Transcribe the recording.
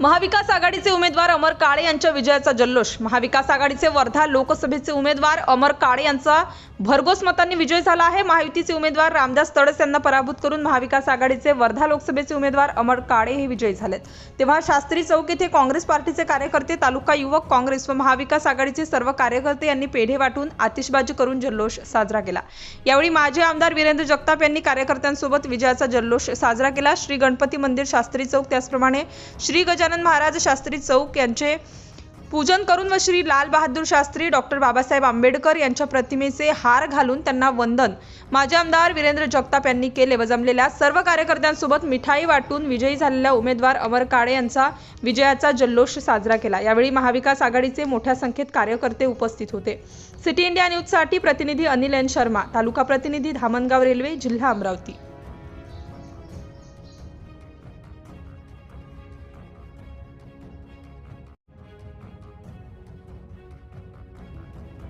महाविकास आघाडीचे उमेदवार अमर काळे यांच्या विजयाचा जल्लोष. महाविकास आघाडीचे वर्धा लोकसभेचे उमेदवार अमर काळे यांचा भरघोस मतांनी विजय झाला आहे. महायुतीचे उमेदवार रामदास तडस यांना पराभूत करून महाविकास आघाडीचे वर्धा लोकसभेचे उमेदवार अमर काळे हे विजयी झालेत. तेव्हा शास्त्री चौक येथे काँग्रेस पार्टीचे कार्यकर्ते तालुका युवक काँग्रेस व महाविकास आघाडीचे सर्व कार्यकर्ते यांनी पेढे वाटून आतिषबाजी करून जल्लोष साजरा केला. यावेळी माजी आमदार वीरेंद्र जगताप यांनी कार्यकर्त्यांसोबत विजयाचा जल्लोष साजरा केला. श्री गणपती मंदिर शास्त्री चौक त्याचप्रमाणे श्री गजानन महाराज शास्त्री चौक यांचे पूजन करून व श्री लाल बहादूर शास्त्री डॉक्टर बाबासाहेब आंबेडकर यांच्या प्रतिमेचे हार घालून त्यांना वंदन. माजी आमदार वीरेंद्र जगताप यांनी केले व जमलेल्या सर्व कार्यकर्त्यांसोबत मिठाई वाटून विजयी झालेल्या उमेदवार अमर काळे यांचा विजयाचा जल्लोष साजरा केला. यावेळी महाविकास आघाडीचे मोठ्या संख्येत कार्यकर्ते उपस्थित होते. सिटी इंडिया न्यूजसाठी प्रतिनिधी अनिल एन शर्मा तालुका प्रतिनिधी धामणगाव रेल्वे जिल्हा अमरावती.